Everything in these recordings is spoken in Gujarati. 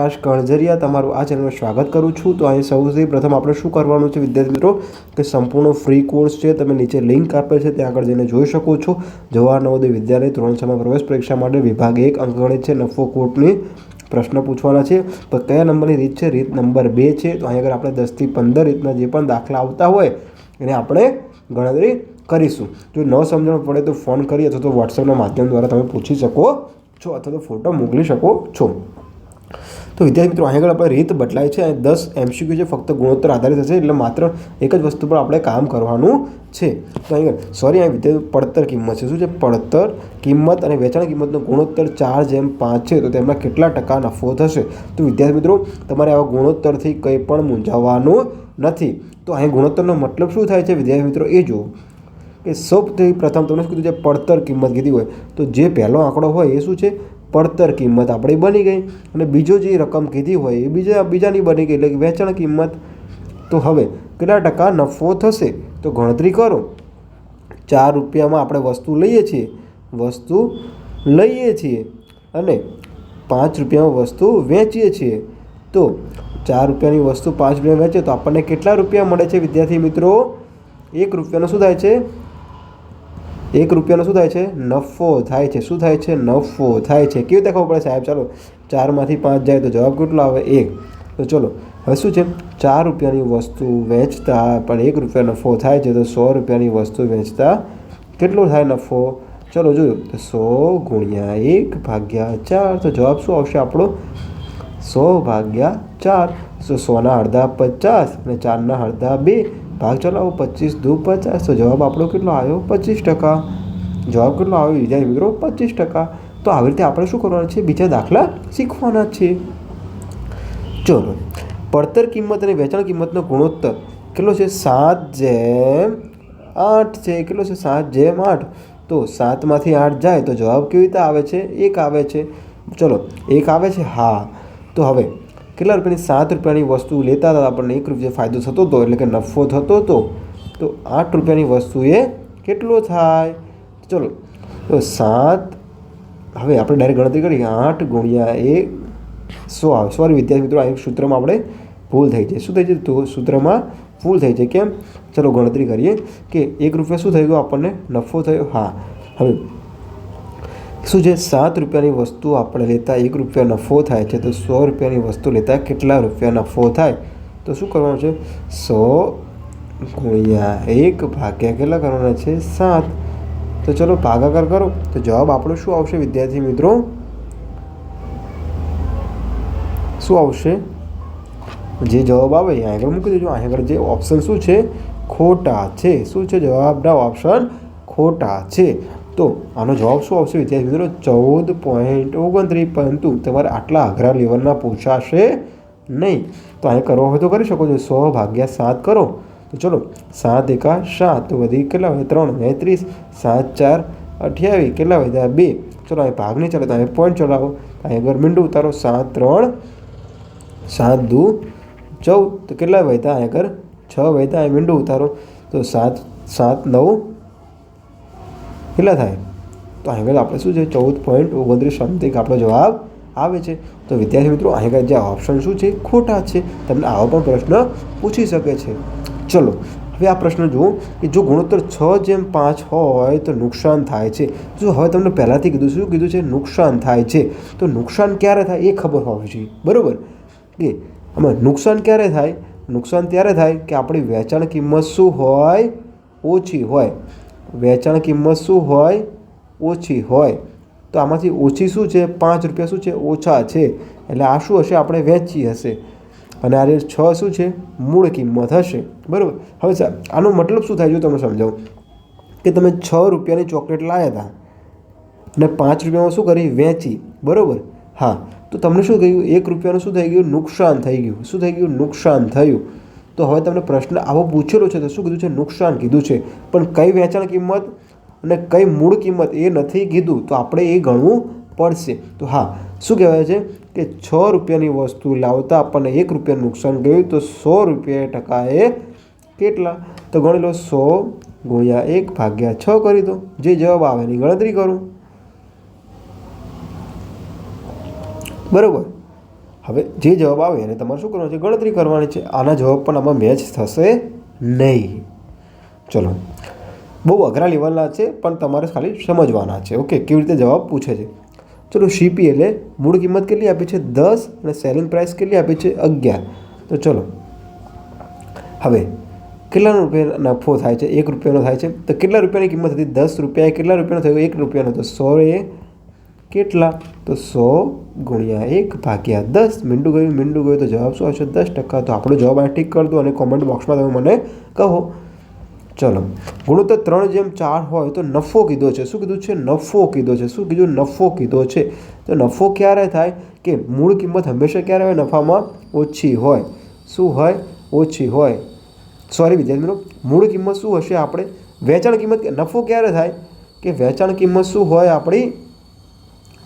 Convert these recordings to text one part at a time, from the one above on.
પ્રકાશ કણઝરિયા તમારું આ ચેનલમાં સ્વાગત કરું છું. તો અહીં સૌથી પ્રથમ આપણે શું કરવાનું છે વિદ્યાર્થી મિત્રો? કે સંપૂર્ણ ફ્રી કોર્સ છે. તમે નીચે લિંક આપેલ છે, ત્યાં આગળ જઈને જોઈ શકો છો. જવાહર નવોદય વિદ્યાલય ધોરણ પ્રવેશ પરીક્ષા માટે વિભાગ એક અંકગણિત છે. નફો કોટની પ્રશ્ન પૂછવાના છે. તો કયા નંબરની રીત છે? રીત નંબર બે છે. તો અહીં આગળ આપણે દસથી પંદર રીતના જે પણ દાખલા આવતા હોય, એને આપણે ગણતરી કરીશું. જો ન સમજણ પડે તો ફોન કરી અથવા તો વોટ્સએપના માધ્યમ દ્વારા તમે પૂછી શકો છો અથવા તો ફોટો મોકલી શકો છો. તો વિદ્યાર્થી મિત્રો અહીં આગળ આપણે રીત બદલાય છે. અને દસ એમસીક્યુ છે, ફક્ત ગુણોત્તર આધારિત હશે, એટલે માત્ર એક જ વસ્તુ પર આપણે કામ કરવાનું છે. તો અહીં સોરી અહીં વિદ્યાર્થી પડતર કિંમત છે. શું છે? પડતર કિંમત અને વેચાણ કિંમતનો ગુણોત્તર ચાર જેમ પાંચ છે, તો તેમાં કેટલા ટકા નફો થશે? તો વિદ્યાર્થી મિત્રો, તમારે આવા ગુણોત્તરથી કંઈ પણ મૂંઝાવવાનું નથી. તો અહીં ગુણોત્તરનો મતલબ શું થાય છે? વિદ્યાર્થી મિત્રો, એ જુઓ. કે સૌથી પ્રથમ તમને શું કીધું છે? પડતર કિંમત કીધી હોય. તો જે પહેલો આંકડો હોય એ શું છે? પડતર કિંમત આપણી બની ગઈ અને બીજો જે રકમ કીધી હોય એ બીજા બીજાની બની ગઈ એટલે કે વેચાણ કિંમત. તો હવે કેટલા ટકા નફો થશે? તો ગણતરી કરો. ચાર રૂપિયામાં આપણે વસ્તુ લઈએ છીએ. વસ્તુ લઈએ છીએ અને પાંચ રૂપિયામાં વસ્તુ વેચીએ છીએ. તો ચાર રૂપિયાની વસ્તુ પાંચ રૂપિયા વેચે તો આપણને કેટલા રૂપિયા મળે છે? વિદ્યાર્થી મિત્રો, એક રૂપિયાનો શું થાય છે? એક રૂપિયાનો શું થાય છે? નફો થાય છે. શું થાય છે? નફો થાય છે. કેવી રીતે પડે સાહેબ? ચાલો, ચારમાંથી પાંચ જાય તો જવાબ કેટલો આવે? એક. તો ચલો, હવે શું છે? ચાર રૂપિયાની વસ્તુ વેચતા, પણ એક રૂપિયા નફો થાય છે, તો સો રૂપિયાની વસ્તુ વેચતા કેટલો થાય નફો? ચલો, જોયું. તો સો ગુણ્યા એક ભાગ્યા ચાર. તો જવાબ શું આવશે આપણો? સો ભાગ્યા ચાર. સો સોના અડધા પચાસ અને ચારના અડધા બે. ભાગ ચલાવો પચીસ દુ પચાસ. તો જવાબ આપણો કેટલો આવ્યો? પચીસ ટકા. જવાબ કેટલો આવ્યો? વિદ્યાર્થી મિત્રો, પચીસ ટકા. તો આવી રીતે આપણે શું કરવાના છે બીજા દાખલા શીખવાના છે ચલો. પડતર કિંમત અને વેચાણ કિંમતનો ગુણોત્તર. કેટલો છે? સાત જેમ આઠ છે. કેટલો છે? સાત જેમ આઠ. તો સાતમાંથી આઠ જાય તો જવાબ કેવી રીતે આવે છે? એક આવે છે. ચલો. એક આવે છે? હા. તો હવે કેટલા રૂપિયાની સાત રૂપિયાની વસ્તુ લેતા હતા? આપણને એક રૂપિયા ફાયદો થતો હતો, એટલે કે નફો થતો હતો. તો આઠ રૂપિયાની વસ્તુએ કેટલો થાય? ચલો, તો સાત, હવે આપણે ડાયરેક્ટ ગણતરી કરીએ આઠ ગુણ્યા એ સો આવે. સોરી વિદ્યાર્થી મિત્રો, આ એક સૂત્રમાં આપણે ભૂલ થઈ જાય શું થઈ જાય તો સૂત્રમાં ભૂલ થઈ જાય કેમ? ચલો ગણતરી કરીએ કે એક રૂપિયા શું થઈ ગયો? આપણને નફો થયો. હા, હવે શું છે સાત રૂપિયાની વસ્તુ આપણે લેતા, એક રૂપિયા નફો થાય છે, તો સો રૂપિયાની વસ્તુ લેતા, કેટલા રૂપિયા નફો થાય? તો શું કરવાનું છે? સો ગુણ્યા એક ભાગ્યા કેટલા કરવાના છે? સાત. તો ચલો ભાગાકાર કરો. તો જવાબ આપણો શું આવશે, વિદ્યાર્થી મિત્રો? શું આવશે? જે જવાબ આવે અહીં આગળ મૂકી દેજો. અહીં આગળ જે ઓપ્શન શું છે? ખોટા છે. શું છે જવાબના ઓપ્શન ખોટા છે. તો આનો જવાબ શું આવશે? વિદ્યાર્થી મિત્રો, ચૌદ પોઈન્ટ ઓગણત્રીસ, પરંતુ તમારે આટલા અઘરા લેવલના પૂછાશે નહીં. તો અહીં કરવો હોય તો કરી શકો છો. સો ભાગ્યા સાત કરો. તો ચલો, સાત એકા સાત વધી કેટલા વધે ત્રણ ને ત્રીસ સાત, ચાર, અઠ્યાવીસ, કેટલા વધ્યા બે. ચલો અહીં ભાગ નહીં ચાલે, તો અહીં પોઈન્ટ ચલાવો. અહીં આગળ મીંડું ઉતારો. સાત, ત્રણ, સાત, દુ, ચૌદ. તો કેટલા વધ્યા અહીં આગળ છ વધ્યા અહીં મીંડું ઉતારો. તો સાત સાત, નવ કેટલા થાય? તો આગળ આપણે શું છે? ચૌદ પોઈન્ટ ઓગણત્રીસ સમથિંગ આપણો જવાબ આવે છે. તો વિદ્યાર્થી મિત્રો આગળ જે ઓપ્શન શું છે? ખોટા છે. તમને આવો પણ પ્રશ્ન પૂછી શકે છે. ચલો, હવે આ પ્રશ્ન જુઓ કે જો ગુણોત્તર છ જેમ પાંચ હોય તો નુકસાન થાય છે. જો હવે તમને પહેલાંથી કીધું, શું કીધું છે? નુકસાન થાય છે. તો નુકસાન ક્યારે થાય? એ ખબર હોવી જોઈએ. બરાબર? કે આમાં નુકસાન ક્યારે થાય? નુકસાન ત્યારે થાય કે આપણી વેચાણ કિંમત શું હોય? ઓછી હોય. વેચાણ કિંમત શું હોય? ઓછી હોય. તો આમાંથી ઓછી શું છે? પાંચ રૂપિયા શું છે? ઓછા છે. એટલે આ શું હશે? આપણે વેચી હશે. અને આ છ શું છે? મૂળ કિંમત હશે. બરાબર? હવે સાહેબ, આનો મતલબ શું થાય જો તમે સમજાવું કે તમે છ રૂપિયાની ચોકલેટ લાવ્યા હતા અને પાંચ રૂપિયામાં શું કરી? વેચી. બરાબર? હા. તો તમને શું થયું? એક રૂપિયાનું શું થઈ ગયું? નુકસાન થઈ ગયું. શું થઈ ગયું? નુકસાન થયું. તો હવે તમને પ્રશ્ન આવો પૂછેલો છે તો શું કીધું છે? નુકસાન કીધું છે. પણ કઈ વેચાણ કિંમત અને કઈ મૂળ કિંમત એ નથી કીધું તો આપણે એ ગણવું પડશે. તો હા, શું કહેવાય છે કે છ રૂપિયાની વસ્તુ લાવતા આપણને એક રૂપિયાનું નુકસાન ગયું તો સો રૂપિયા ટકાએ કેટલા? તો ગણી લો સો ગુણ્યા એક ભાગ્યા છ કરી દો. જે જવાબ આવે એની ગણતરી કરું. બરાબર? હવે જે જવાબ આવે એને તમારે શું કરવાનું છે? ગણતરી કરવાની છે. આના જવાબ પણ આમાં મેચ થશે નહીં. ચલો. બહુ અઘરા લેવલના છે, પણ તમારે ખાલી સમજવાના છે. ઓકે, કેવી રીતે જવાબ પૂછે છે? ચલો સીપી એટલે મૂળ કિંમત કેટલી આપી છે? દસ અને સેલિંગ પ્રાઇસ કેટલી આપી છે? અગિયાર. તો ચલો. હવે કેટલાનો રૂપિયા નફો થાય છે? એક રૂપિયાનો થાય છે. તો કેટલા રૂપિયાની કિંમત હતી? દસ રૂપિયા. કેટલા રૂપિયાનો થયો? એક રૂપિયાનો. તો એ કેટલા? તો સો ગુણ્યા એક ભાગ્યા દસ. મીંડું ગયું મીંડું ગયું. તો જવાબ શું આવશે? દસ ટકા. તો આપણો જવાબ અહીં ઠીક કરી દો અને કોમેન્ટ બોક્સમાં તમે મને કહો. ચલો. ગુણોત્તર ત્રણ જેમ ચાર હોય તો નફો કીધો છે. શું કીધું છે? નફો કીધો છે. શું કીધું? નફો કીધો છે. તો નફો ક્યારે થાય? કે મૂળ કિંમત હંમેશા ક્યારે હોય? નફામાં ઓછી હોય. શું હોય? ઓછી હોય. સોરી વિદ્યાર્થી મિત્રો મૂળ કિંમત શું હશે આપણે? વેચાણ કિંમત નફો ક્યારે થાય? કે વેચાણ કિંમત શું હોય આપણી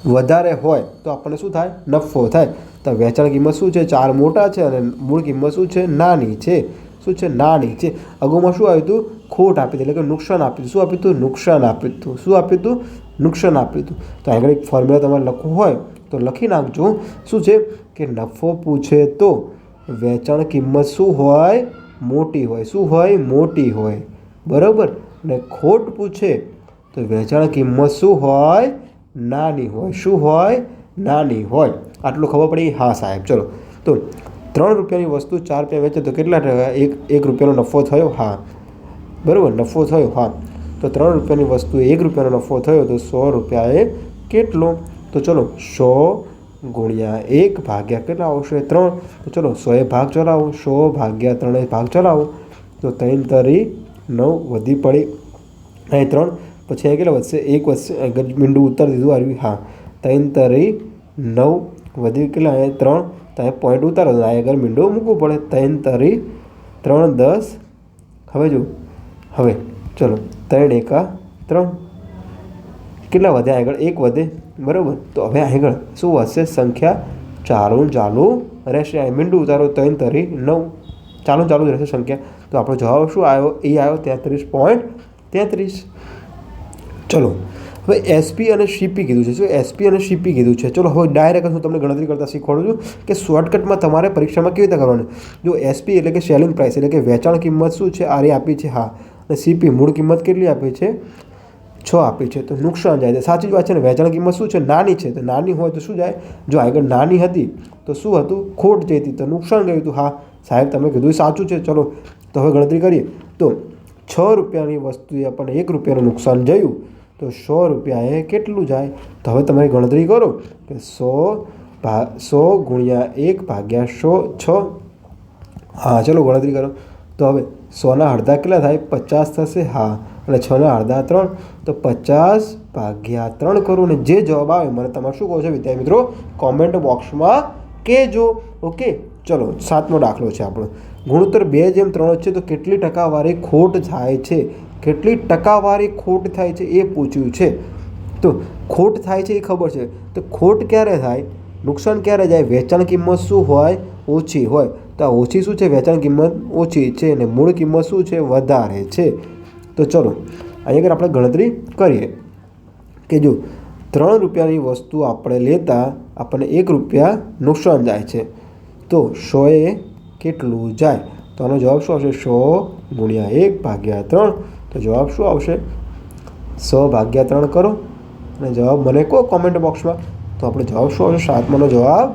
વધારે હોય તો આપણને શું થાય? નફો થાય. તો વેચાણ કિંમત શું છે? ચાર મોટા છે અને મૂળ કિંમત શું છે? નાની છે. શું છે? નાની છે. અગાઉમાં શું આવ્યું હતું? ખોટ આપી એટલે કે નુકસાન આપ્યું શું આપ્યું હતું? નુકસાન આપ્યું હતું. શું આપ્યું હતું? નુકસાન આપ્યું હતું. તો આગળ એક ફોર્મ્યુલા તમારે લખવું હોય તો લખી નાખજો. શું છે? કે નફો પૂછે તો વેચાણ કિંમત શું હોય? મોટી હોય. શું હોય? મોટી હોય. બરાબર? ને ખોટ પૂછે તો વેચાણ કિંમત શું હોય? નાની હોય. શું હોય? નાની હોય. આટલું ખબર પડી? હા, સાહેબ. ચલો. તો ત્રણ રૂપિયાની વસ્તુ ચાર રૂપિયા વેચે તો કેટલા એક એક રૂપિયાનો નફો થયો? હા. બરાબર, નફો થયો. હા. તો ત્રણ રૂપિયાની વસ્તુ, એક રૂપિયાનો નફો થયો તો સો રૂપિયાએ કેટલો? તો ચલો, સો ગુણ્યા એક ભાગ્યા કેટલા આવશે? ત્રણ. તો ચલો, સોએ ભાગ ચલાવો. સો ભાગ્યા ત્રણે ભાગ ચલાવો. તો ત્રણ તરી નવ વધી પડી. અહીં ત્રણ. પછી કેટલા વધશે. એક વધશે મીંડું ઉત્તર દીધું આવ્યું હા. ત્રણ તરી નવ. વધી કેટલા? અહીંયા ત્રણ. તો અહીંયા પોઈન્ટ ઉતારો. આગળ મીંડું મૂકવું પડે. ત્રણ તરી ત્રણ દસ. હવે જો. હવે, ચલો. ત્રણ એકા ત્રણ. કેટલા વધ્યા આગળ? એક વધે. બરાબર? તો હવે આગળ શું વધશે? સંખ્યા ચાલુ ચાલુ રહેશે. મીંડું ઉતારો. ત્રણ તરી નવ. ચાલુ ચાલુ રહેશે સંખ્યા. તો આપણો જવાબ શું આવ્યો? એ આવ્યો તેત્રીસ પોઈન્ટ તેત્રીસ. ચલો, હવે એસપી અને સીપી કીધું છે. શું એસપી અને સીપી કીધું છે, ચલો, હવે ડાયરેક્ટ હું તમને ગણતરી કરતાં શીખવાડું છું કે શોર્ટકટમાં તમારે પરીક્ષામાં કેવી રીતે કરવાનું. જો એસપી એટલે કે સેલિંગ પ્રાઇસ એટલે કે વેચાણ કિંમત શું છે, આરે આપી છે, હા. અને સીપી મૂળ કિંમત કેટલી આપી છે, છ આપી છે. તો નુકસાન જાય છે. સાચી જ વાત છે ને, વેચાણ કિંમત શું છે, નાની છે. તો નાની હોય તો શું જાય? જો આગળ નાની હતી, તો શું હતું? ખોટ જઈ હતી તો નુકસાન ગયું હતું, હા. સાહેબ, તમે કીધું સાચું છે. ચલો, તો હવે ગણતરી કરીએ. તો છ રૂપિયાની વસ્તુએ આપણને એક રૂપિયાનું નુકસાન જયું. તો સો રૂપિયા એ કેટલું જાય? તો હવે તમારી ગણતરી કરો કે સો ભા, સો ગુણ્યા એક ભાગ્યા સો છ. હા, ચલો ગણતરી કરો. તો હવે સોના અડધા કેટલા થાય? પચાસ થશે. હા, અને છના અડધા ત્રણ. તો પચાસ ભાગ્યા ત્રણ કરું ને જે જવાબ આવે મને તમારે શું કહો છો વિદ્યાર્થી મિત્રો? કોમેન્ટ બોક્સમાં કહેજો. ઓકે ચલો, સાતમો દાખલો છે આપણો. ગુણોત્તર બે જેમ ત્રણ છે, તો કેટલી ટકાવારી ખોટ થાય છે? કેટલી ટકાવારી ખોટ થાય છે એ પૂછ્યું છે. તો ખોટ થાય છે એ ખબર છે. તો ખોટ ક્યારે થાય? નુકસાન ક્યારે જાય? વેચાણ કિંમત શું હોય? ઓછી હોય. તો આ ઓછી શું છે? વેચાણ કિંમત ઓછી છે અને મૂળ કિંમત શું છે? વધારે છે. તો ચલો અહીંયા આગળ આપણે ગણતરી કરીએ કે જો ત્રણ રૂપિયાની વસ્તુ આપણે લેતા આપણને એક રૂપિયા નુકસાન જાય છે. તો સોએ કેટલું જાય? તો આનો જવાબ શું આવશે? સો ગુણ્યા એક ભાગ્યા ત્રણ. તો જવાબ શું આવશે? સો ભાગ્યા ત્રણ કરો. અને જવાબ મને કહો કોમેન્ટ બોક્સમાં તો આપણે જવાબ શું આવશે? સાતમાનો જવાબ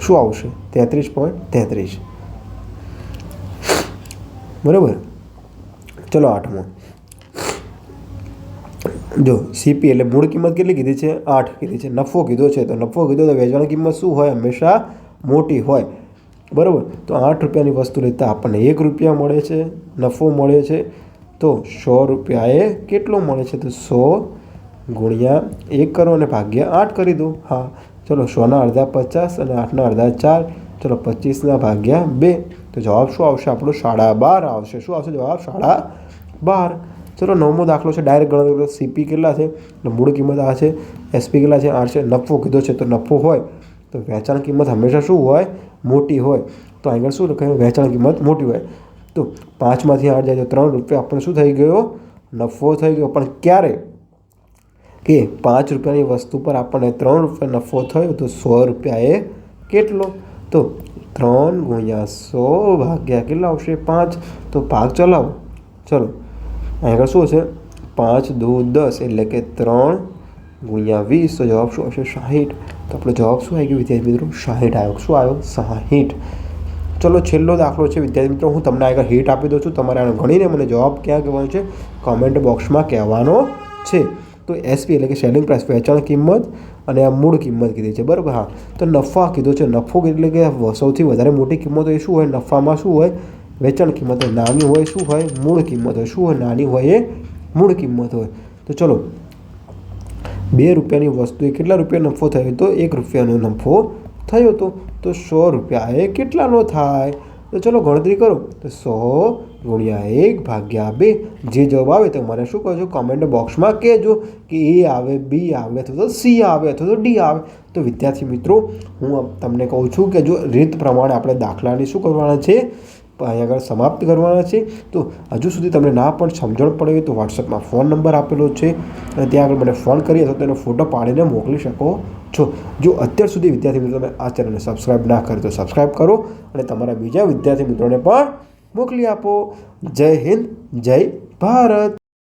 શું આવશે? તેત્રીસ પોઈન્ટ તેત્રીસ. બરાબર? ચલો આઠમો. જો સીપી એટલે મૂળ કિંમત કેટલી કીધી છે? આઠ કીધી છે. નફો કીધો છે. તો નફો કીધો તો વેચવાની કિંમત શું હોય? હંમેશા મોટી હોય. બરાબર? તો આઠ રૂપિયાની વસ્તુ લેતા આપણને એક રૂપિયા મળે છે, નફો મળે છે. તો સો રૂપિયાએ કેટલો મળે છે? તો સો ગુણ્યા એક કરો અને ભાગ્યા આઠ કરી દો. હા. ચલો, સોના અડધા પચાસ અને આઠના અડધા ચાર. ચલો, પચીસના ભાગ્યા બે. તો જવાબ શું આવશે? આપણો સાડા બાર આવશે. શું આવશે? જવાબ સાડા બાર. ચલો, નવમો દાખલો છે ડાયરેક્ટ ગણતરી સીપી કેટલા છે? અને મૂળ કિંમત આ છે એસપી કેટલા છે? આઠ છે. નફો કીધો છે, તો નફો હોય, તો વેચાણ કિંમત હંમેશા શું હોય? મોટી હોય. તો આગળ શું લખાયું? વેચાણ કિંમત મોટી હોય. તો પાંચમાંથી આઠ જાય તો ત્રણ રૂપિયા. આપણને શું થઈ ગયો? નફો થઈ ગયો. પણ ક્યારે? કે પાંચ રૂપિયાની વસ્તુ પર આપણને ત્રણ રૂપિયા નફો થયો, તો સો રૂપિયા એ કેટલો? તો ત્રણ ગુણ્યા સો ભાગ્યા કેટલા આવશે? પાંચ. તો ભાગ ચલાવો. ચલો આગળ શું હશે પાંચ દો દસ એટલે કે ત્રણ ગુણ્યા વીસ. તો જવાબ શું આવશે? સાહીઠ. તો આપણો જવાબ શું આવી ગયો? વિદ્યાર્થી મિત્રો, સાહીઠ આવ્યો. શું આવ્યો? સાહીઠ. ચલો, છેલ્લો દાખલો છે. વિદ્યાર્થી મિત્રો, હું તમને આગળ હિટ આપી દઉં છું. તમારે આને ગણીને મને જવાબ ક્યાં કહેવાનો છે? કોમેન્ટ બોક્સમાં કહેવાનો છે. તો એસપી એટલે કે સેલિંગ પ્રાઇસ વેચાણ કિંમત અને આ મૂળ કિંમત કીધી છે. બરાબર? હા. તો નફા કીધો છે. નફો એટલે કે સૌથી વધારે મોટી કિંમત એ શું હોય? નફામાં શું હોય? વેચાણ કિંમત હોય, નાની હોય શું હોય, મૂળ કિંમત હોય. શું હોય, નાની હોય એ મૂળ કિંમત હોય. તો ચલો, બે રૂપિયાની વસ્તુએ કેટલા રૂપિયા નફો થયો તો એક રૂપિયાનો નફો થયો તો તો સો રૂપિયા એ કેટલાનો થાય? તો ચલો, ગણતરી કરો. તો સો ગુણ્યા એક ભાગ્યા બે. જે જવાબ આવે તો મને શું કહો છો કોમેન્ટ બોક્સમાં કહેજો કે એ આવે, બી આવે અથવા તો સી આવે અથવા તો ડી આવે. તો વિદ્યાર્થી મિત્રો, હું તમને કહું છું કે જો રીત પ્રમાણે આપણે દાખલાની શું કરવાના છે? અહીં આગળ સમાપ્ત કરવાના છે. તો હજુ સુધી તમને ના પણ સમજણ પડે તો વોટ્સઅપમાં ફોન નંબર આપેલો છે અને ત્યાં આગળ મને ફોન કરી અથવા તેનો ફોટો પાડીને મોકલી શકો છો. જો અત્યાર સુધી વિદ્યાર્થી મિત્રો તમે આ ચેનલને સબસ્ક્રાઈબ ના કરી તો સબસ્ક્રાઈબ કરો અને તમારા બીજા વિદ્યાર્થી મિત્રોને પણ મોકલી આપો. જય હિન્દ, જય ભારત.